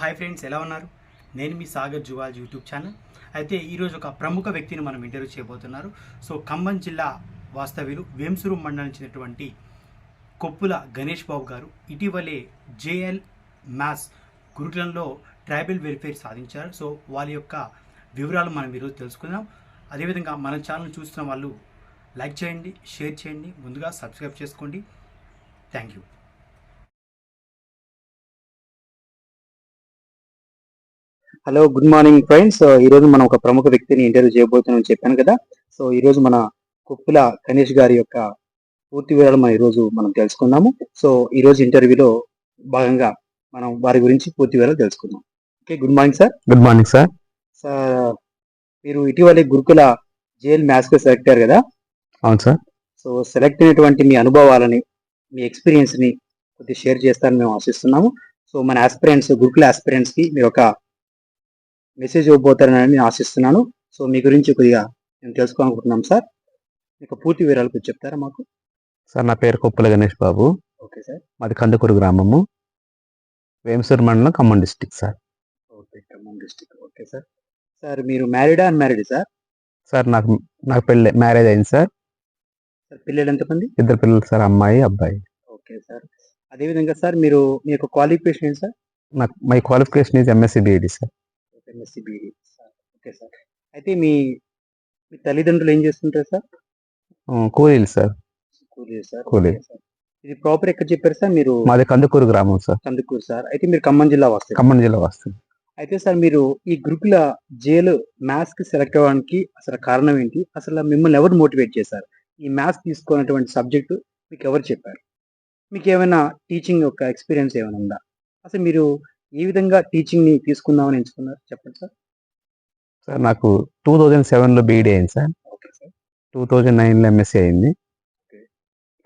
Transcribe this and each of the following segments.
Hi friends ఎలా ఉన్నారు? నేను మీ సాగర్ జువాల్ యూట్యూబ్ ఛానల్. అయితే ఈరోజు ఒక ప్రముఖ వ్యక్తిని మనం ఇంటర్వ్యూ చేయబోతున్నారు. సో ఖమ్మం జిల్లా వాస్తవ్యులు వేంసూరు మండలించినటువంటి కొప్పుల గణేష్ బాబు గారు ఇటీవలే జేఎల్ మ్యాథ్స్ గురుకులంలో ట్రైబల్ వెల్ఫేర్ సాధించారు. సో వాళ్ళ యొక్క వివరాలు మనం ఈరోజు తెలుసుకుందాం. అదేవిధంగా మన ఛానల్ చూస్తున్న వాళ్ళు లైక్ చేయండి షేర్ చేయండి ముందుగా సబ్స్క్రైబ్ చేసుకోండి. Thank you. Hello good morning friends ఈ రోజు మనం ఒక ప్రముఖ వ్యక్తిని ఇంటర్వ్యూ చేయబోతున్నాం చెప్పాను కదా. సో ఈ రోజు మన కుప్పుల గణేష్ గారి యొక్క పూర్తి వివరాలు మనం ఈ రోజు మనం తెలుసుకుందాము. సో ఈ రోజు ఇంటర్వ్యూలో భాగంగా మనం వారి గురించి పూర్తి వివరాలు తెలుసుకుందాం. Okay good morning sir good morning sir sir మీరు ఇటీవలే గురుకుల జేఎల్ మ్యాథ్స్కి సెలెక్ట్ అయ్యారు కదా? అవును సార్ సో సెలెక్ట్ అయినటువంటి మీ అనుభవాలని మీ ఎక్స్పీరియన్స్ని కొద్దిగా షేర్ చేస్తారని మేము ఆశిస్తున్నాము. సో మన ఆస్పిరెంట్స్ గురుకుల ఆస్పిరెంట్స్కి మీరు ఒక మెసేజ్ ఇవ్వబోతారని నేను ఆశిస్తున్నాను. సో మీ గురించి కొద్దిగా మేము తెలుసుకోవాలనుకుంటున్నాం సార్. మీకు పూర్తి వివరాలు కొద్దిగా చెప్తారా మాకు? సార్ నా పేరు కొప్పుల గణేష్ బాబు. Okay sir. మాది కందుకూరు గ్రామము. వేమసూరు మండలం Khammam district sir. Okay Khammam district. Okay sir. Sir మీరు మ్యారీడా అన్మ్యారీడ్ సార్? సార్ నాకు నాకు పెళ్ళి మ్యారేజ్ అయింది సార్. సార్ పిల్లలు ఎంతమంది? ఇద్దరు పిల్లలు సార్ అమ్మాయి అబ్బాయి. Okay sir. అదేవిధంగా సార్ మీరు మీ యొక్క క్వాలిఫికేషన్ ఏంటి సార్? నాకు my qualification is MSc BEd sir. MSc BEd okay sir. అయితే మీ మీ తల్లిదండ్రులు ఏం చేస్తుంటారు సార్? కూలీలు సార్. కూలీ సార్. కూలీ. ఇది ప్రాపర్ ఎక్కడ చెప్పారు సార్? మీరు మాది కందుకూరు గ్రామం సార్. కందుకూరు సార్. అయితే మీరు ఖమ్మం జిల్లా వస్తారు ఖమ్మం జిల్లా వస్తుంది అయితే సార్ మీరు ఈ గ్రూపుల జేలు మ్యాథ్స్కి సెలెక్ట్ అవ్వడానికి అసలు కారణం ఏంటి? అసలు మిమ్మల్ని ఎవరు మోటివేట్ చేశారు? ఈ మ్యాథ్స్ తీసుకున్నటువంటి సబ్జెక్టు మీకు ఎవరు చెప్పారు? మీకు ఏమైనా టీచింగ్ యొక్క ఎక్స్పీరియన్స్ ఏమైనా ఉందా? అసలు మీరు ఏ విధంగా టీచింగ్ని తీసుకుందామని ఎంచుకున్నారు? చెప్పండి సార్. సార్ నాకు టూ థౌజండ్ సెవెన్లో బీఈడి అయింది sir. Okay sir two thousand నైన్లో ఎంఎస్సి అయింది.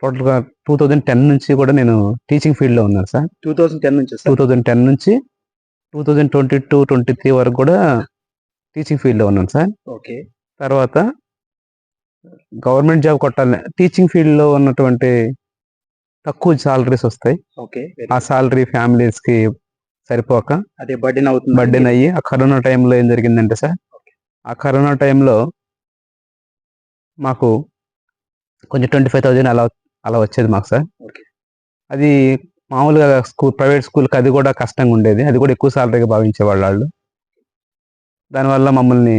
టోటల్గా టూ థౌజండ్ టెన్ నుంచి కూడా నేను టీచింగ్ ఫీల్డ్లో ఉన్నాను సార్. టూ థౌసండ్ టెన్ నుంచి టూ థౌజండ్ టెన్ నుంచి two thousand twenty two twenty three వరకు కూడా టీచింగ్ ఫీల్డ్లో ఉన్నాను సార్. ఓకే తర్వాత గవర్నమెంట్ జాబ్ కొట్టాలి. టీచింగ్ ఫీల్డ్లో ఉన్నటువంటి తక్కువ సాలరీస్ వస్తాయి. ఓకే ఆ సాలరీ ఫ్యామిలీస్కి సరిపోక? అదే బర్డెన్ అవుతుంది. బర్డెన్ అయ్యి ఆ కరోనా టైంలో ఏం జరిగిందంటే సార్ ఆ కరోనా టైంలో మాకు కొంచెం ట్వంటీ ఫైవ్ థౌజండ్ అలా అలా వచ్చేది మాకు సార్. అది మామూలుగా స్కూల్ ప్రైవేట్ స్కూల్కి అది కూడా కష్టంగా ఉండేది. అది కూడా ఎక్కువ సాలరీగా భావించేవాళ్ళు వాళ్ళు దానివల్ల మమ్మల్ని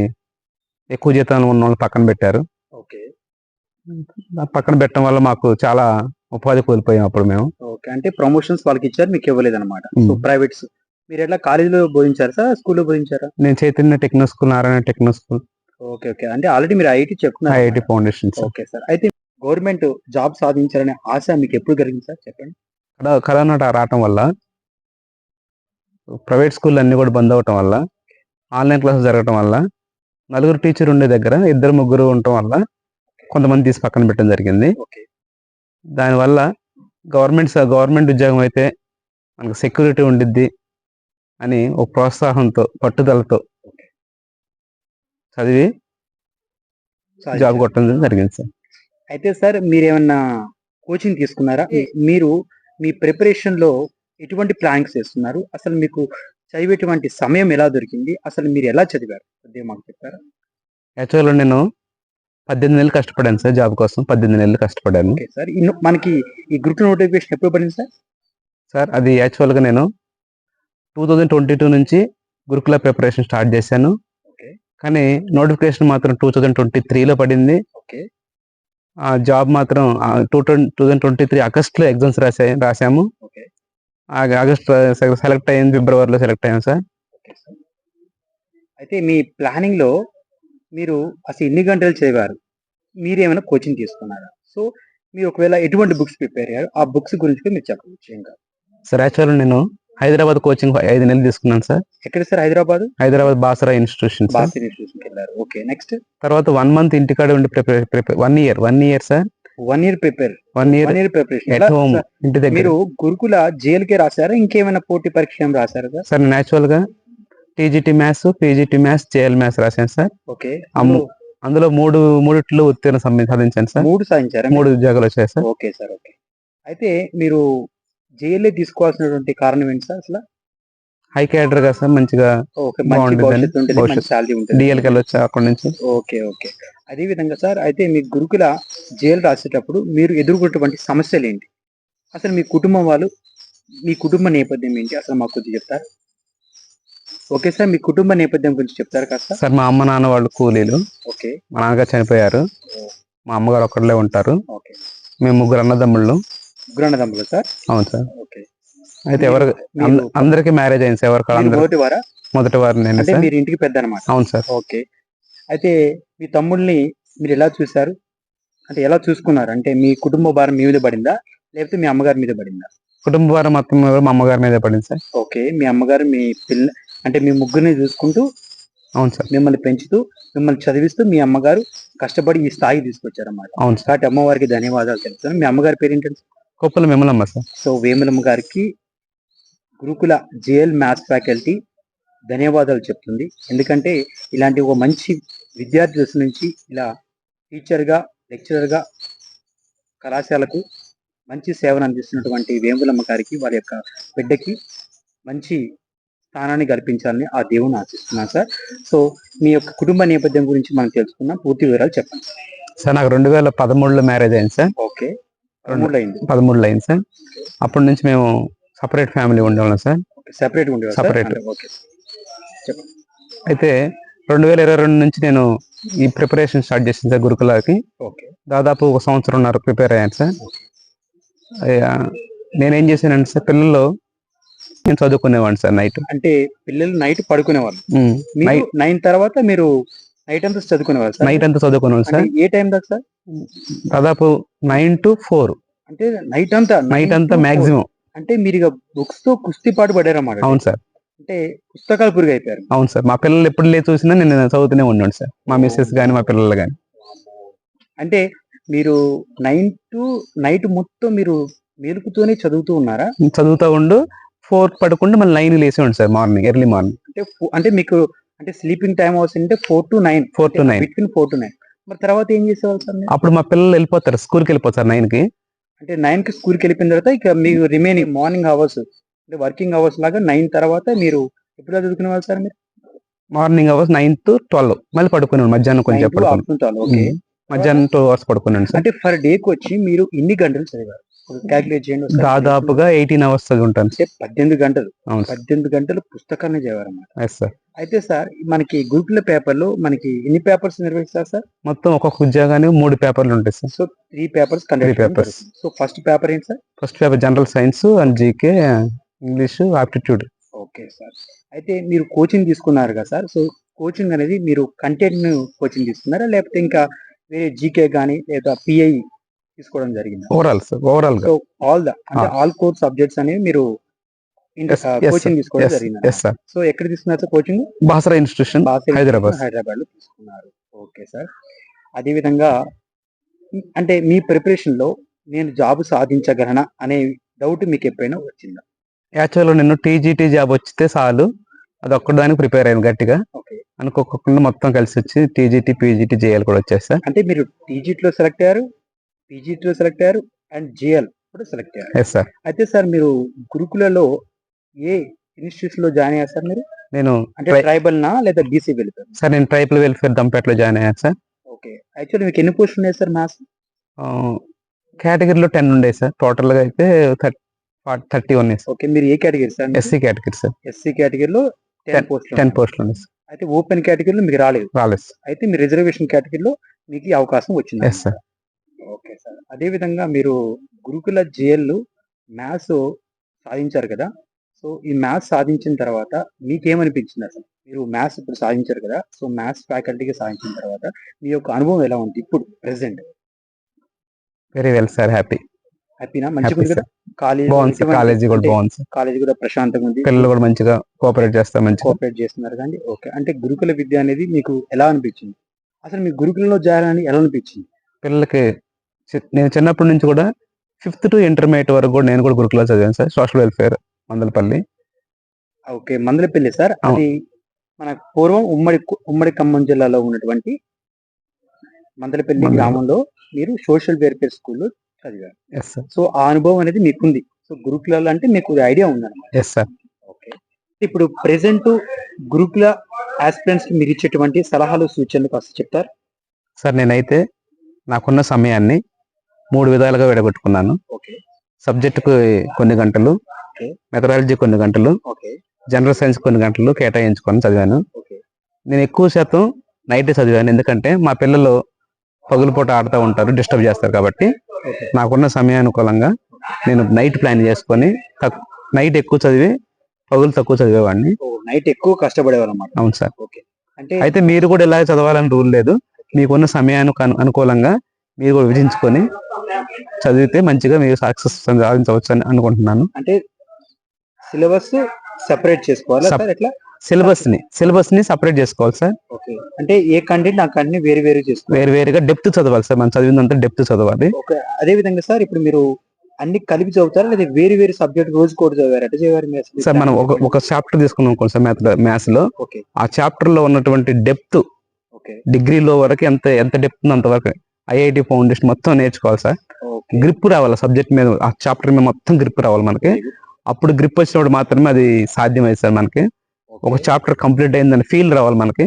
ఎక్కువ జీతంలో ఉన్న వాళ్ళు పక్కన పెట్టారు. పక్కన పెట్టడం వల్ల మాకు చాలా ఉపాధి కోల్పోయాం అప్పుడు మేము. ఓకే. అంటే ప్రమోషన్స్ వాళ్ళకి ఇచ్చారు మీకు ఇవ్వలేదు అనమాట. సో ప్రైవేట్స్ మీరు ఎట్లా కాలేజీలో బోధించారా సార్? స్కూల్లో బోధించారా? నేను Chaitanya Techno School Narayana Techno School. Okay okay. అంటే ఆల్రెడీ మీరు ఐఐటి చెప్తున్నారు ఐఐటి ఫౌండేషన్ ఓకే సార్. అయితే గవర్నమెంట్ జాబ్ సాధించాలనే ఆశ మీకు ఎప్పుడు కలిగింది సార్? చెప్పండి. కరోనా- రావటం వల్ల ప్రైవేట్ స్కూల్ అన్ని కూడా బంద్ అవటం వల్ల ఆన్లైన్ క్లాసెస్ జరగటం వల్ల నలుగురు టీచర్ ఉండే దగ్గర ఇద్దరు ముగ్గురు ఉండటం వల్ల కొంతమంది తీసి పక్కన పెట్టడం జరిగింది. ఓకే. దానివల్ల గవర్నమెంట్ గవర్నమెంట్ ఉద్యోగం అయితే మనకు సెక్యూరిటీ ఉండిద్ది అని ఒక ప్రోత్సాహంతో పట్టుదలతో చదివి జాబ్ కొట్టడం జరిగింది సార్. అయితే సార్ మీరు ఏమన్నా కోచింగ్ తీసుకున్నారా మీరు మీ ప్రిపరేషన్లో ఎటువంటి ప్లానింగ్స్ చేస్తున్నారు అసలు మీకు చదివేటువంటి సమయం ఎలా దొరికింది? అసలు మీరు ఎలా చదివారు? మాకు చెప్తారా? యాక్చువల్గా నేను పద్దెనిమిది నెలలు కష్టపడాను సార్ జాబ్ కోసం పద్దెనిమిది నెలలు కష్టపడాను. ఓకే సార్ మనకి ఈ గ్రూప్ నోటిఫికేషన్ ఎప్పుడు పడింది సార్? సార్ అది యాక్చువల్గా నేను టూ థౌజండ్ ట్వంటీ టూ నుంచి గురుకుల ప్రిపరేషన్ స్టార్ట్ చేశాను. ఓకే. కానీ నోటిఫికేషన్ మాత్రం టూ థౌజండ్ ట్వంటీ త్రీలో పడింది. ఓకే. ఆ జాబ్ మాత్రం two two thousand twenty three ఆగస్ట్లో ఎగ్జామ్స్ రాసా రాసాము ఓకే. ఆ ఆగస్ట్ సెలెక్ట్ అయ్యింది ఫిబ్రవరిలో సెలెక్ట్ అయ్యాం సార్. Okay sir. అయితే మీ ప్లానింగ్లో మీరు అసలు ఎన్ని గంటలు చదివారు? మీరు ఏమైనా కోచింగ్ తీసుకున్నారా? సో మీరు ఒకవేళ ఎటువంటి బుక్స్ ప్రిపేర్ అయ్యారు? ఆ బుక్స్ గురించి మీరు చెప్పవచ్చు ఏం కాదు సార్ యాక్చువల్గా నేను హైదరాబాద్ కోచింగ్ ఐదు నెలలు తీసుకున్నాను సార్ ఎక్కడ సార్ హైదరాబాద్? హైదరాబాద్ బాసరా ఇన్స్టిట్యూషన్ ఇన్స్టిట్యూషన్కి వెళ్ళారు. ఓకే నెక్స్ట్ తర్వాత వన్ మంత్ ఇంటికాడ ఉండి prepare prepare one year one year sir one year prepare one year one year preparation at home ఇంటి దగ్గర. మీరు గురుకుల జైలుకే రాశారా? ఇంకేమైనా పోటీ పరీక్ష రాశారా సార్ నేను యాక్చువల్గా TGT maths PGT maths JL maths రాశాను సార్. ఓకే. అమ్ము. అందులో మూడు మూడిట్లో ఉత్తీర్ణ సాధించాను సార్. మూడు సాధించారా? మూడు ఉద్యోగాలు వచ్చాయి సార్. Okay sir okay. అయితే మీరు జైలే తీసుకోవాల్సినటువంటి కారణం ఏంటి సార్ అసలు? హై క్యాడర్గా సార్ మంచిగా డిఎల్కి వెళ్ళొచ్చు అక్కడి నుంచి? Okay okay. అదే విధంగా సార్ అయితే మీ గురుకుల జైలు రాసేటప్పుడు మీరు ఎదుర్కొన్నటువంటి సమస్యలు ఏంటి? అసలు మీ కుటుంబం వాళ్ళు మీ కుటుంబ నేపథ్యం ఏంటి? అసలు మాకు కొద్దిగా చెప్తారు? ఓకే సార్ మీ కుటుంబ నేపథ్యం గురించి చెప్తారు కాస్త? సార్ మా అమ్మ నాన్న వాళ్ళు కూలీలు. ఓకే. మా నాన్నగారు చనిపోయారు. మా అమ్మగారు ఒక్కళ్ళే ఉంటారు. ఓకే. మేము ముగ్గురు అన్నదమ్ముళ్ళు. గురణదమ్ములు సార్? అవును సార్. ఓకే. అయితే ఎవరు అందరికీ మ్యారేజ్ అయింది సార్ మొదటి వారా మొదటి వారు నేను మీరు ఇంటికి పెద్ద అనమాట అవును సార్. ఓకే. అయితే మీ తమ్ముళ్ళని మీరు ఎలా చూశారు? అంటే ఎలా చూసుకున్నారు? అంటే మీ కుటుంబ భారం మీ మీద పడిందా? లేకపోతే మీ అమ్మగారి మీద పడిందా? కుటుంబ వారం మొత్తం మా అమ్మగారి మీద పడింది సార్. ఓకే. మీ అమ్మగారు మీ పిల్ల అంటే మీ ముగ్గురిని చూసుకుంటూ అవును సార్. మిమ్మల్ని పెంచుతూ మిమ్మల్ని చదివిస్తూ మీ అమ్మగారు కష్టపడి ఈ స్థాయికి తీసుకొచ్చారన్నమాట. అవును సార్. కాబట్టి అమ్మవారికి ధన్యవాదాలు తెలుపుతాను మీ అమ్మగారి పేరు ఏంటంటే కొప్పల మిమ్మలమ్మ సార్. సో వేములమ్మ గారికి గురుకుల జేఎల్ మ్యాథ్స్ ఫ్యాకల్టీ ధన్యవాదాలు చెప్తుంది. ఎందుకంటే ఇలాంటి ఒక మంచి విద్యార్థి దశ నుంచి ఇలా టీచర్గా లెక్చరర్గా కళాశాలకు మంచి సేవను అందిస్తున్నటువంటి వేములమ్మ గారికి వారి యొక్క బిడ్డకి మంచి స్థానాన్ని కల్పించాలని ఆ దేవుని ఆశిస్తున్నాను సార్. సో మీ యొక్క కుటుంబ నేపథ్యం గురించి మనం తెలుసుకుందాం. పూర్తి వివరాలు చెప్పండి. సార్ నాకు రెండు వేల పదమూడులో మ్యారేజ్ అయింది సార్. ఓకే. పదమూడులో అయింది. పదమూడులో అయింది సార్. అప్పటి నుంచి మేము సపరేట్ ఫ్యామిలీ ఉండేవాళ్ళం సార్. సెపరేట్. Separate. ఓకే. అయితే రెండు వేల ఇరవై రెండు నుంచి నేను ఈ ప్రిపరేషన్ స్టార్ట్ చేసింది సార్ గురుకులకి. ఓకే. దాదాపు ఒక సంవత్సరంన్నర ప్రిపేర్ అయ్యాను సార్. నేనేం చేశానంటే సార్ పిల్లలు నేను చదువుకునేవాడిని సార్ నైట్. అంటే పిల్లలు నైట్ పడుకునేవాళ్ళు. మీరు నైన్ తర్వాత మీరు నైట్ అంతా చదువుకునేవారు సార్? నైట్ అంతా చదువుకునేవాడిని సార్. ఏ టైం దాకా సార్? దాదాపు నైన్ టు ఫోర్. అంటే నైట్ అంతా నైట్ అంతా. మాక్సిమం. అంటే మీరు ఇక బుక్స్తో కుస్తీ పాటు పడారన్నమాట అవును సార్. అంటే పుస్తకాలు పురుగు అయిపోయారు అవును సార్. మా పిల్లలు ఎప్పుడు లేదు చూసినా నేను చదువుతూనే ఉన్నాను సార్. మా మిస్సెస్ కానీ మా పిల్లలు కానీ అంటే మీరు నైన్ టు నైట్ మొత్తం మీరు మేలుకుతూనే చదువుతూ ఉన్నారా? చదువుతూ ఉండు. ఫోర్ పడుకుంటే మళ్ళీ నైన్ లేసేవాడు సార్ మార్నింగ్ ఎర్లీ మార్నింగ్. అంటే ఫో- అంటే మీకు అంటే స్లీపింగ్ టైం అవర్స్ అంటే four to nine. Four to nine. Between four to nine. మరి తర్వాత ఏం చేసేవాళ్ళు సార్ మీరు? అప్పుడు మా పిల్లలు వెళ్ళిపోతారు స్కూల్కి వెళ్ళిపోతారు నైన్కి అంటే నైన్కి స్కూల్కి వెళ్ళిపోయిన తర్వాత ఇక మీకు రిమైనింగ్ మార్నింగ్ అవర్స్ అంటే వర్కింగ్ అవర్స్ లాగా నైన్ తర్వాత మీరు ఎప్పుడు చదువుకునే వాళ్ళు సార్ మీరు? Morning hours nine to twelve. మళ్ళీ పడుకున్నాను మధ్యాహ్నం కొంచెం Nine to పడుకున్నాను afternoon twelve, ఓకే. మధ్యాహ్నం టూ అవర్స్ పడుకున్నాను సార్. అంటే ఫర్ డే కి వచ్చి మీరు ఇన్ని గంటలు చదివారు? క్యాలిక్యులేట్ చేయండి. దాదాపుగా ఎయిటీన్ అవర్స్ అంటే పద్దెనిమిది గంటలు. పద్దెనిమిది గంటలు పుస్తకాన్ని చదివారు అన్నమాట ఎస్ సార్ అయితే సార్ మనకి గురుకుల పేపర్లో మనకి ఎన్ని పేపర్స్ నిర్వహిస్తారు సార్? మొత్తం ఒక్కొక్క ఉద్యోగానికి మూడు పేపర్లు ఉంటాయి sir. So three papers conduct papers. So first paper ఏంటి sir? First paper general science and GK English aptitude okay sir అయితే మీరు కోచింగ్ తీసుకున్నారు కదా సార్. సో కోచింగ్ అనేది మీరు కంటెంట్ కోచింగ్ తీసుకున్నారా? లేకపోతే ఇంకా వేరే జీకే కానీ లేదా పిఐ తీసుకోవడం జరిగింది. Overall sir overall so all the అంటే ఆల్ కోర్ సబ్జెక్ట్స్ అనేవి మీరు కోచింగ్ తీసుకోవడం జరిగింది సో ఎక్కడ తీసుకున్నారు sir coaching Basara institution Hyderabad. హైదరాబాద్లో తీసుకున్నారు. ఓకే సార్ అదే విధంగా అంటే మీ ప్రిపరేషన్లో నేను జాబ్ సాధించగలనా అనే డౌట్ మీకు ఎప్పుడైనా వచ్చిందా? యాక్చువల్గా నేను టీజీటీ జాబ్ వచ్చితే చాలు. అది ఒక్కదానికి ప్రిపేర్ అయ్యాను గట్టిగా. అనుకోకుండా మొత్తం కలిసి వచ్చి టీజీటీ పీజీటీ చేయాలి కూడా వచ్చేసి సార్ అంటే మీరు టీజీట్లో సెలెక్ట్ అయ్యారు? పీజీటీ లో సెలెక్ట్ అయ్యారు అండ్ జిఎల్ కూడా సెలెక్ట్ అయ్యారు. అయితే సార్ మీరు గురుకులలో ఏ ఇన్స్టిట్యూషన్లో జాయిన్ అయ్యారు సార్ మీరు? నేను అంటే ట్రైబల్ నా లేదా బీసీ వెళ్తారు సార్ నేను ట్రైబల్ వెల్ఫేర్ దంపేటలో జాయిన్ అయ్యాను సార్ ఓకే యాక్చువల్లీ మీకు ఎన్ని పోస్టులు ఉన్నాయి సార్ మ్యాథ్స్ కేటగిరీలో టెన్ ఉండే సార్ టోటల్గా అయితే థర్టీ ఉన్నాయి ఓకే మీరు ఏ category sir SC category sir SC కేటగిరీలో టెన్ పోస్టులు టెన్ పోస్టులు ఉన్నాయి. సార్ అయితే ఓపెన్ కేటగిరీలో మీకు రాలేదు. రాలేదు అయితే మీ రిజర్వేషన్ కేటగిరీలో మీకు అవకాశం వచ్చింది ఎస్ సార్ ఓకే సార్. అదే విధంగా మీరు గురుకుల జేఎల్ మ్యాథ్స్ సాధించారు కదా. సో ఈ మ్యాథ్స్ సాధించిన తర్వాత మీకేమనిపించింది అసలు? మీరు మ్యాథ్స్ ఇప్పుడు సాధించారు కదా. సో మ్యాథ్స్ ఫ్యాకల్టీగా సాధించిన తర్వాత మీ యొక్క అనుభవం ఎలా ఉంది ఇప్పుడు present? Very well sir happy హ్యాపీనా మంచిగా ఉంది కదా? కాలేజ్ బాగుంది కాలేజీ కూడా బాగుంది కాలేజ్ కూడా ప్రశాంతంగా ఉంది. పిల్లలు కూడా మంచిగా కోఆపరేట్ చేస్తారు మంచిగా. కోఆపరేట్ చేస్తున్నారు కానీ ఓకే. అంటే గురుకుల విద్య అనేది మీకు ఎలా అనిపించింది? అసలు మీ గురుకులలో చేరాలని ఎలా అనిపించింది? పిల్లలకి నేను చిన్నప్పటి నుంచి కూడా ఫిఫ్త్ టు ఇంటర్మీడియట్ వరకు కూడా నేను కూడా గురుకులో చదివాను sir social welfare Mandalapalli. Okay Mandalapalli sir. అది మన పూర్వం ఉమ్మడి ఉమ్మడి ఖమ్మం జిల్లాలో ఉన్నటువంటి మందలపల్లి మందల- గ్రామంలో మీరు సోషల్ వెల్ఫేర్ స్కూల్లో చదివారు. సో ఆ అనుభవం అనేది మీకుంది. సో గురుకులాలు అంటే మీకు ఐడియా ఉందన్నమాట. Yes sir. ఓకే. ఇప్పుడు ప్రెసెంట్ గురుకుల ఆస్పిరెంట్స్కి మీరు ఇచ్చేటువంటి సలహాలు సూచనలు కాస్త చెప్తారు. సార్ నేనైతే నాకున్న సమయాన్ని మూడు విధాలుగా విడగొట్టుకున్నాను. సబ్జెక్టుకు కొన్ని గంటలు. మెథడాలజీ కొన్ని గంటలు జనరల్ సైన్స్ కొన్ని గంటలు కేటాయించుకొని చదివాను. నేను ఎక్కువ శాతం నైట్ చదివాను. ఎందుకంటే మా పిల్లలు పగులుపూట ఆడుతూ ఉంటారు డిస్టర్బ్ చేస్తారు కాబట్టి నాకున్న సమయానుకూలంగా నేను నైట్ ప్లాన్ చేసుకొని నైట్ ఎక్కువ చదివి పగులు తక్కువ చదివేవాడిని. నైట్ ఎక్కువ కష్టపడేవారు అన్నమాట అవును సార్. అంటే అయితే మీరు కూడా ఇలా చదవాలని రూల్ లేదు. మీకున్న సమయానికి అను- అనుకూలంగా మీరు కూడా విధించుకొని చదివితే మంచిగా మీరు సక్సెస్ సాధించవచ్చు అని అనుకుంటున్నాను. అంటే సిలబస్ సెపరేట్ చేసుకోవాలా సిలబస్ని సిలబస్ని సపరేట్ చేసుకోవాలి సార్. అంటే ఏ కంటెంట్ ఆ కంటెంట్ వేరు వేరు చేసుకోవాలి? వేరు వేరుగా డెప్త్ చదవాలి సార్. మనం చదివినంత డెప్త్ చదవాలి. అదే విధంగా సార్ ఇప్పుడు మీరు అన్ని కలిపి చదువుతారా? లేదా వేరు వేరు సబ్జెక్ట్ రోజు కోడ్ చదివారు? అట్లా చదివారు? సార్ మనం ఒక ఒక చాప్టర్ తీసుకున్నాం అనుకోండి సార్ మ్యాథ్ మ్యాథ్స్లో. ఆ చాప్టర్లో ఉన్నటువంటి డెప్త్ డిగ్రీలో వరకు ఎంత ఎంత డెప్త్ ఉందో అంతవరకు ఐఐటి ఫౌండేషన్ మొత్తం నేర్చుకోవాలి సార్. గ్రిప్ రావాలి సబ్జెక్ట్ మీద ఆ చాప్టర్ మీద మొత్తం గ్రిప్ రావాలి మనకి. అప్పుడు గ్రిప్ వచ్చినప్పుడు మాత్రమే అది సాధ్యమైంది సార్ మనకి. ఒక చాప్టర్ కంప్లీట్ అయిందని ఫీల్ రావాలి మనకి.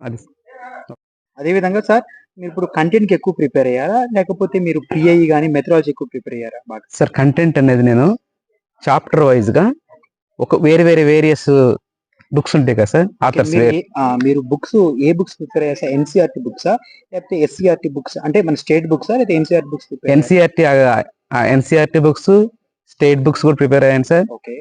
అది అదే విధంగా సార్ మీరు ఇప్పుడు కంటెంట్కి ఎక్కువ ప్రిపేర్ అయ్యారా? లేకపోతే మీరు పిఐ కానీ మెథడాలజీ ఎక్కువ ప్రిపేర్ అయ్యారా? బాగా. సార్ కంటెంట్ అనేది నేను చాప్టర్ వైజ్గా ఒక వేరే వేరే వేరియస్ బుక్స్ ఉంటాయి కదా సార్? ఆథర్స్ మీరు బుక్స్ ఏ బుక్స్ ప్రిపేర్ అయ్యారు సార్ ఎన్సీఆర్టీ బుక్సా? లేకపోతే ఎస్సీఆర్టీ బుక్స్? అంటే మన స్టేట్ బుక్సా? లేదా NCERT books NCERT NCERT books state books కూడా ప్రిపేర్ అయ్యాను సార్. ఓకే.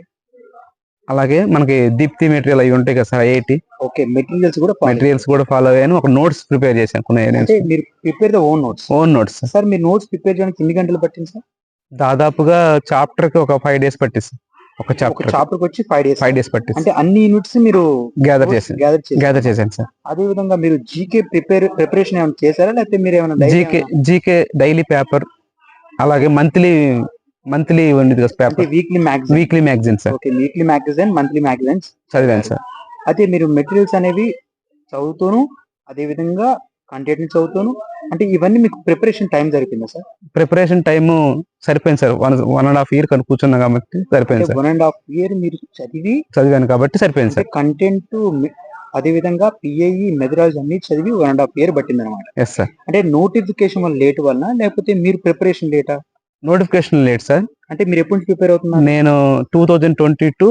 అలాగే మనకి దీప్తి మెటీరియల్ అవి ఉంటాయి కదా సార్ ఐఐటి. ఓకే మెటీరియల్స్ కూడా మెటీరియల్స్ కూడా ఫాలో అయ్యాను. ఒక నోట్స్ ప్రిపేర్ చేశాను అంటే మీరు prepare the own notes. Own notes. Sir మీరు నోట్స్ ప్రిపేర్ చేయడానికి ఎన్ని గంటలు పట్టింది సార్? దాదాపుగా చాప్టర్కి ఒక ఫైవ్ డేస్ పట్టింది ఒక చాప్టర్ చాప్టర్ వచ్చి ఫైవ్ డేస్ ఫైవ్ డేస్ పట్టింది అంటే అన్ని యూనిట్స్ మీరు గ్యాదర్ చేశాను గ్యాదర్ గ్యాదర్ చేశాను సార్ అదే విధంగా మీరు జీకే ప్రిపేర్ ప్రిపరేషన్ ఏమైనా చేశారా? లేకపోతే మీరు ఏమైనా జీకే జీకే డైలీ పేపర్ అలాగే మంత్లీ మంత్లీ ఉండేది కదా paper weekly magazine weekly magazine sir okay weekly magazine monthly magazines చదివాను సార్ అయితే మీరు మెటీరియల్స్ అనేవి చదువుతూను అదే విధంగా కంటెంట్ని చదువుతూను అంటే ఇవన్నీ మీకు ప్రిపరేషన్ టైం జరిపిందా సార్? ప్రిపరేషన్ టైం సరిపోయింది sir. One one and half year కను కూర్చున్నా కాబట్టి సరిపోయింది sir. One and half year మీరు చదివి చదివాను కాబట్టి సరిపోయింది సార్. కంటెంట్ అదే విధంగా పిఐఈ మెథడాలజీ అన్ని చదివి వన్ అండ్ హాఫ్ ఇయర్ పట్టింది అనమాట ఎస్ సార్ అంటే నోటిఫికేషన్ వల్ల లేట్ వలన లేకపోతే మీరు ప్రిపరేషన్ లేటా నోటిఫికేషన్ లేట్ సార్ అంటే మీరు ఎప్పటి నుంచి ప్రిపేర్ అవుతున్నారు? నేను టూ థౌజండ్ ట్వంటీ టూ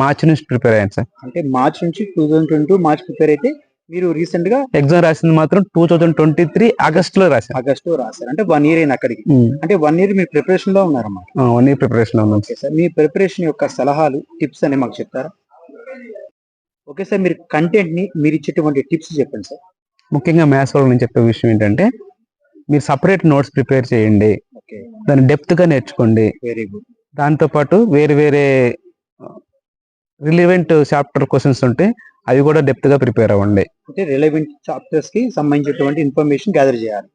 మార్చి నుంచి ప్రిపేర్ అయ్యాను సార్ అంటే మార్చ్ నుంచి two thousand twenty March prepare అయితే మీరు రీసెంట్గా ఎగ్జామ్ రాసింది మాత్రం టూ థౌజండ్ ట్వంటీ త్రీ ఆగస్ట్లో రాశాను ఆగస్ట్లో రాశారు. అంటే వన్ ఇయర్ అయింది అక్కడికి. అంటే వన్ ఇయర్ మీరు ప్రిపరేషన్లో ఉన్నారన్నమాట. వన్ ఇయర్ ప్రిపరేషన్లో ఉన్నాను ఓకే సార్ మీ ప్రిపరేషన్ యొక్క సలహాలు టిప్స్ అని మాకు చెప్తారా? ఓకే సార్ మీరు కంటెంట్ని మీరు ఇచ్చేటువంటి టిప్స్ చెప్పండి సార్ ముఖ్యంగా మ్యాథ్స్ వాళ్ళు నేను చెప్పే విషయం ఏంటంటే మీరు సపరేట్ నోట్స్ ప్రిపేర్ చేయండి. ఓకే దాన్ని డెప్త్గా నేర్చుకోండి. వెరీ గుడ్ దాంతో పాటు వేరే వేరే రిలివెంట్ చాప్టర్ క్వశ్చన్స్ ఉంటే అవి కూడా డెప్త్గా ప్రిపేర్ అవ్వండి. అంటే రిలవెంట్ చాప్టర్స్కి సంబంధించినటువంటి ఇన్ఫర్మేషన్ గ్యాదర్ చేయాలి.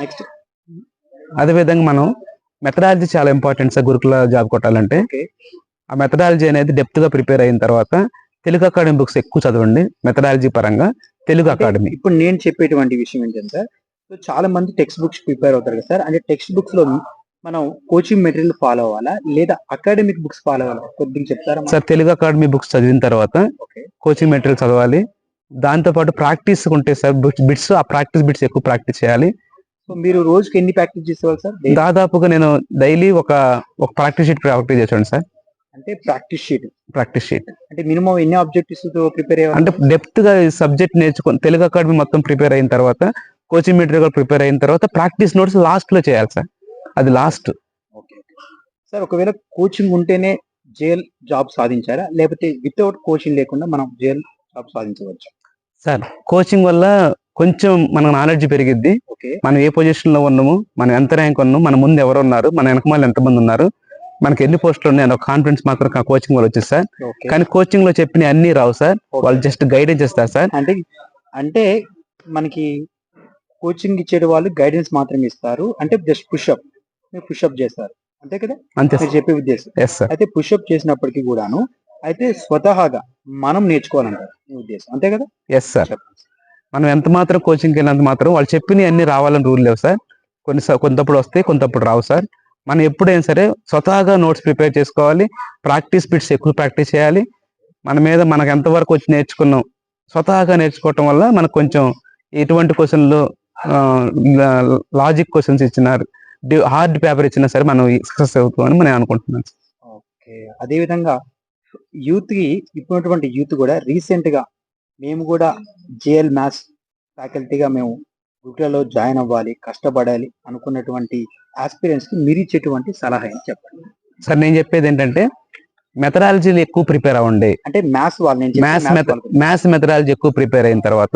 నెక్స్ట్ అదే విధంగా మనం మెథడాలజీ చాలా ఇంపార్టెంట్ సార్ గురుకుల జాబ్ కొట్టాలంటే. ఆ మెథడాలజీ అనేది డెప్త్గా ప్రిపేర్ అయిన తర్వాత తెలుగు అకాడమీ బుక్స్ ఎక్కువ చదవండి మెథడాలజీ పరంగా తెలుగు అకాడమీ ఇప్పుడు నేను చెప్పేటువంటి విషయం ఏంటంటే చాలా మంది టెక్స్ట్ బుక్స్ ప్రిపేర్ అవుతారు కదా సార్. అంటే టెక్స్ట్ బుక్స్లో మనం కోచింగ్ మెటీరియల్ ఫాలో అవ్వాలా? లేదా అకాడమిక్ బుక్స్ ఫాలో అవ్వాలా? కొద్దిగా చెప్తారా? సార్ తెలుగు అకాడమీ బుక్స్ చదివిన తర్వాత కోచింగ్ మెటీరియల్ చదవాలి. దాంతో పాటు ప్రాక్టీస్ ఉంటాయి సార్ బిట్స్ ఆ ప్రాక్టీస్ బిట్స్ ఎక్కువ ప్రాక్టీస్ చేయాలి. సో మీరు రోజుకి ఎన్ని ప్రాక్టీస్ చేసేవాళ్ళు సార్? దాదాపుగా నేను డైలీ ఒక ఒక ప్రాక్టీస్ షీట్ ప్రాక్టీస్ చేసాను సార్. అంటే ప్రాక్టీస్ షీట్ ప్రాక్టీస్ షీట్ అంటే మినిమం ఎన్ని ఆబ్జెక్టివ్స్ ప్రిపేర్ అయ్యారు అంటే డెప్త్గా సబ్జెక్ట్ నేర్చుకొని తెలుగు అకాడమీ మొత్తం ప్రిపేర్ అయిన తర్వాత కోచింగ్ మెటీరియల్ ప్రిపేర్ అయిన తర్వాత ప్రాక్టీస్ నోట్స్ లాస్ట్లో చేయాలి సార్. అది లాస్ట్ ఓకే సార్ ఒకవేళ కోచింగ్ ఉంటేనే జైల్ జాబ్ సాధించారా? లేకపోతే వితౌట్ కోచింగ్ లేకుండా మనం జైల్ జాబ్ సాధించవచ్చు? సార్ కోచింగ్ వల్ల కొంచెం మన నాలెడ్జ్ పెరిగిద్ది. ఓకే మనం ఏ పొజిషన్లో ఉన్నాము మనం ఎంత ర్యాంక్ ఉన్నాము మన ముందు ఎవరు ఉన్నారు మన వెనకమాల ఎంత మంది ఉన్నారు మనకి ఎన్ని పోస్టులు ఉన్నాయి అనే కాన్ఫిడెన్స్ మాత్రం కోచింగ్ వల్ల వచ్చేది సార్ కానీ కోచింగ్లో చెప్పిన అన్ని రావు సార్ వాళ్ళు జస్ట్ గైడెన్స్ ఇస్తారు సార్ అంటే అంటే మనకి కోచింగ్ ఇచ్చే వాళ్ళు గైడెన్స్ మాత్రమే ఇస్తారు. అంటే జస్ట్ పుషప్ మీరు పుషప్ చేస్తారు అంతే కదా? అంతే మీరు చెప్పే ఉద్దేశం. అయితే పుషప్ చేసినప్పటికీ కూడాను అయితే స్వతహాగా మనం నేర్చుకోవాలంటారు మీ ఉద్దేశం. అంతే కదా? ఎస్ సార్ మనం ఎంత మాత్రం కోచింగ్కి వెళ్ళినంత మాత్రం వాళ్ళు చెప్పిన అన్ని రావాలని రూల్ లేవు సార్ కొన్ని కొంతప్పుడు వస్తాయి కొంతప్పుడు రావు సార్ మనం ఎప్పుడైనా సరే స్వతహాగా నోట్స్ ప్రిపేర్ చేసుకోవాలి ప్రాక్టీస్ బిట్స్ ఎక్కువ ప్రాక్టీస్ చేయాలి. మన మీద మనకు ఎంతవరకు వచ్చి నేర్చుకున్నాం స్వతహాగా నేర్చుకోవటం వల్ల మనకు కొంచెం ఎటువంటి క్వశ్చన్లు లాజిక్ క్వశ్చన్స్ ఇచ్చినారు. హార్డ్ పేపర్ ఇచ్చినా సరే మనం సక్సెస్ అవుతామని నేను అనుకుంటున్నాను ఓకే. అదేవిధంగా యూత్కి ఇప్పుడున్నటువంటి యూత్ కూడా రీసెంట్గా మేము కూడా జేఎల్ మ్యాథ్స్ ఫ్యాకల్టీగా మేము గురుకులలో జాయిన్ అవ్వాలి కష్టపడాలి అనుకున్నటువంటి ఆస్పిరెంట్స్కి మీరు ఇచ్చేటువంటి సలహా ఏంటి చెప్పండి? సార్ నేను చెప్పేది ఏంటంటే మెథడాలజీలు ఎక్కువ ప్రిపేర్ అవ్వండి. అంటే మ్యాథ్స్ మ్యాథ్స్. మ్యాథ్స్ మెథడాలజీ ఎక్కువ ప్రిపేర్ అయిన తర్వాత.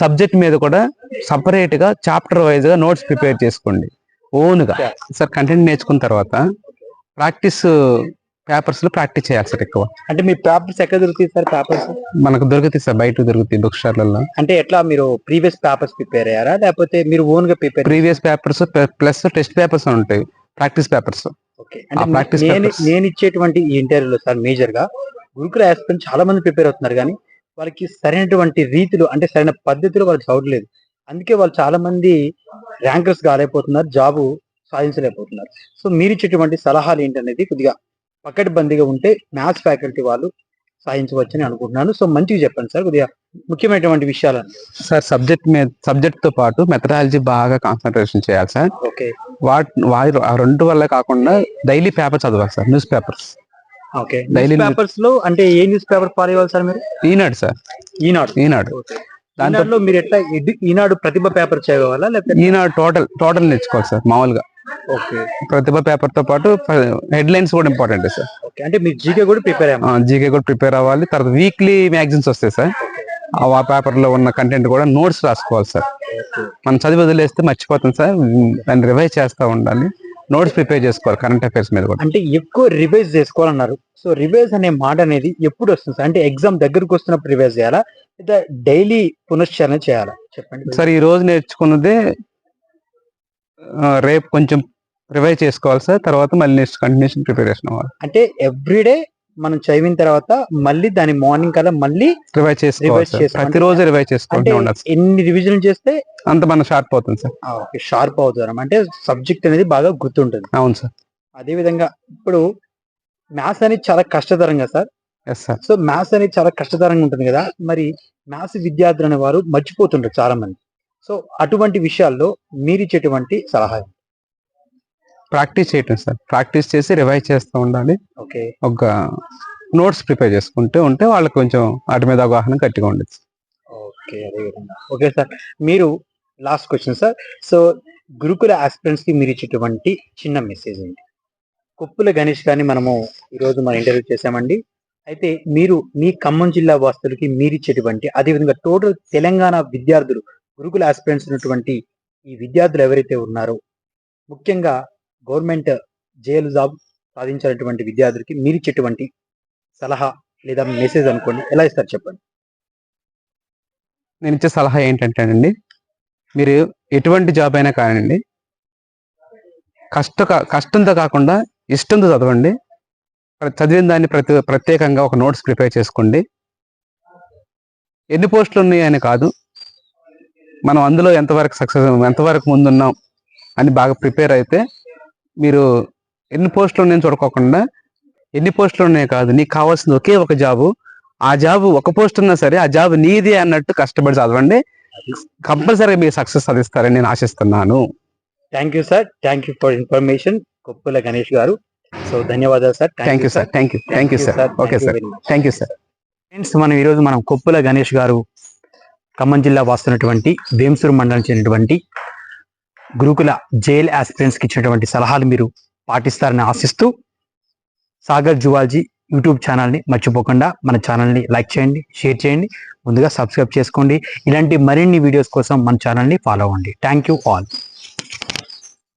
సబ్జెక్ట్ మీద కూడా సపరేట్గా చాప్టర్ వైజ్గా నోట్స్ ప్రిపేర్ చేసుకోండి. ఓన్గా Yeah. సార్ కంటెంట్ నేర్చుకున్న తర్వాత ప్రాక్టీస్ పేపర్స్లో ప్రాక్టీస్ చేయాలి సార్ ఎక్కువ. అంటే మీ పేపర్స్ ఎక్కడ దొరుకుతాయి సార్ పేపర్స్? మనకు దొరుకుతాయి సార్ బయట దొరుకుతాయి బుక్ స్టార్లలో అంటే ఎట్లా మీరు ప్రీవియస్ పేపర్స్ ప్రిపేర్ అయ్యారా? లేకపోతే మీరు ఓన్గా prepare previous papers plus test papers ఉంటాయి ప్రాక్టీస్ పేపర్స్. అంటే నేను ఇచ్చేటువంటి ఈ ఇంటర్వ్యూలో సార్ మేజర్గా గురుకుల ఆస్పిరెంట్ చాలా మంది ప్రిపేర్ అవుతున్నారు కానీ వాళ్ళకి సరైనటువంటి రీతిలో అంటే సరైన పద్ధతిలో వాళ్ళకి చదవట్లేదు. అందుకే వాళ్ళు చాలా మంది ర్యాంకర్స్ కాలేకపోతున్నారు జాబ్ సాధించలేకపోతున్నారు. సో మీరు ఇచ్చేటువంటి సలహాలు ఏంటనేది కొద్దిగా పకడ్బందీగా ఉంటే మ్యాథ్స్ ఫ్యాకల్టీ వాళ్ళు సాధించవచ్చని అనుకుంటున్నాను. సో మంచిగా చెప్పండి సార్ కొద్దిగా ముఖ్యమైనటువంటి విషయాలు. సార్ సబ్జెక్ట్ మీద సబ్జెక్ట్తో పాటు మెథడాలజీ బాగా కాన్సన్ట్రేషన్ చేయాలి సార్. ఓకే. వాట్ రెండు వల్ల కాకుండా డైలీ పేపర్ చదవాలి sir news papers. Okay. News పేపర్స్లో అంటే ఏ న్యూస్ పేపర్ ఫాలో అవ్వాలి సార్ మీరు? ఈనాడు సార్. ఈనాడు. ఈనాడు. ఈనాడులో మీరు ఎట్లా ఈనాడు ప్రతిభ పేపర్ చదవాలా లేకపోతే ఈనాడు టోటల్ టోటల్ నేర్చుకోవాలి సార్ మామూలుగా. ఓకే. ప్రతిభ పేపర్తో పాటు హెడ్ లైన్స్ కూడా ఇంపార్టెంట్ సార్. ఓకే అంటే మీరు జీకే కూడా ప్రిపేర్ జీకే కూడా ప్రిపేర్ అవ్వాలి. తర్వాత వీక్లీ మ్యాగజైన్స్ వస్తాయి సార్. ఆ పేపర్లో ఉన్న కంటెంట్ కూడా నోట్స్ రాసుకోవాలి సార్. మనం చదివి వదిలేస్తే మర్చిపోతాం సార్. దాన్ని రివైజ్ చేస్తూ ఉండాలి. నోట్స్ ప్రిపేర్ చేసుకోవాలి కరెంట్ అఫైర్స్ మీద కూడా. అంటే ఎక్కువ రివైజ్ చేసుకోవాలన్నారు. సో రివైజ్ అనే మాట అనేది ఎప్పుడు వస్తుంది సార్? అంటే ఎగ్జామ్ దగ్గరకు వస్తున్నప్పుడు రివైజ్ చేయాలా? లేదా డైలీ పునశ్చరణ చేయాలా? చెప్పండి. సార్ ఈ రోజు నేర్చుకున్నదే రేపు కొంచెం రివైజ్ చేసుకోవాలి సార్ తర్వాత మళ్ళీ నెక్స్ట్ కంటిన్యూషన్ ప్రిపరేషన్ అవ్వాలి. అంటే ఎవ్రీడే మనం చదివిన తర్వాత మళ్ళీ దాని మార్నింగ్ కల్లా మళ్ళీ రివైజ్ చేసుకోవాలి చేసుకోవాలి. ప్రతిరోజు రివైజ్ సార్. ఎన్ని రివిజన్ చేస్తే అంత మన షార్ప్ అవుతుంది సార్. ఓకే షార్ప్ అవుతారు అంటే సబ్జెక్ట్ అనేది బాగా గుర్తుంటుంది. అవును సార్. అదే విధంగా ఇప్పుడు మ్యాథ్స్ అనేది చాలా కష్టతరంగా sir. Yes sir so maths అనేది చాలా కష్టతరంగా ఉంటుంది కదా. మరి మ్యాథ్స్ విద్యార్థులు అనే వారు మర్చిపోతుంటారు చాలా మంది సో అటువంటి విషయాల్లో మీరు ఇచ్చేటువంటి సలహా? ప్రాక్టీస్ చేయటం సార్. ప్రాక్టీస్ చేసి రివైజ్ చేస్తూ ఉండాలి. ఓకే. ఒక నోట్స్ ప్రిపేర్ చేసుకుంటూ ఉంటే వాళ్ళకి కొంచెం వాటి మీద అవగాహన గట్టిగా ఉండదు ఓకే అదే విధంగా. ఓకే సార్ మీరు last question sir. So Gurukul ఆస్పిరెంట్స్కి మీరు ఇచ్చేటువంటి చిన్న మెసేజ్ ఏంటి? కుప్పుల గణేష్ గారిని మనము ఈరోజు మన ఇంటర్వ్యూ చేసామండి అయితే మీరు మీ ఖమ్మం జిల్లా వాస్తులకి మీరు ఇచ్చేటువంటి అదేవిధంగా టోటల్ తెలంగాణ విద్యార్థులు గురుకుల ఆస్పిరెంట్స్ ఉన్నటువంటి ఈ విద్యార్థులు ఎవరైతే ఉన్నారో ముఖ్యంగా గవర్నమెంట్ జైలు జాబ్ సాధించినటువంటి విద్యార్థులకి మీరు ఇచ్చేటువంటి సలహా లేదా మెసేజ్ అనుకోండి. ఎలా ఇస్తారు చెప్పండి? నేను ఇచ్చే సలహా ఏంటంటే అండి మీరు ఎటువంటి జాబ్ అయినా కానివ్వండి కష్ట కష్టంతో కాకుండా ఇష్టంతో చదవండి. చదివిన దాన్ని ప్రతి ప్రత్యేకంగా ఒక నోట్స్ ప్రిపేర్ చేసుకోండి. ఎన్ని పోస్టులు ఉన్నాయని కాదు మనం అందులో ఎంతవరకు సక్సెస్ ఎంతవరకు ముందున్నాం అని బాగా ప్రిపేర్ అయితే మీరు ఎన్ని పోస్టులు ఉన్నాయని చూడకోకుండా ఎన్ని పోస్టులు ఉన్నాయి కాదు నీకు కావాల్సింది ఒకే ఒక జాబు. ఆ జాబ్ ఒక పోస్ట్ ఉన్నా సరే ఆ జాబ్ నీది అన్నట్టు కష్టపడి చదవండి. కంపల్సరీగా మీరు సక్సెస్ సాధిస్తారని నేను ఆశిస్తున్నాను. Thank you sir thank you for information Koppula Ganesh garu. So ధన్యవాదాలు sir thank you sir thank you thank you sir okay sir thank you sir friends మనం ఈరోజు మనం కొప్పుల గణేష్ గారు ఖమ్మం జిల్లా వాస్తున్నటువంటి వేంసూరు మండలం చెందినటువంటి గురుకుల జైల్ ఆస్పిరెంట్స్కి ఇచ్చినటువంటి సలహాలు మీరు పాటిస్తారని ఆశిస్తూ సాగర్ జువాలజీ యూట్యూబ్ ఛానల్ని మర్చిపోకుండా మన ఛానల్ని లైక్ చేయండి షేర్ చేయండి ముందుగా సబ్స్క్రైబ్ చేసుకోండి. ఇలాంటి మరిన్ని వీడియోస్ కోసం మన ఛానల్ని ఫాలో అవ్వండి. Thank you all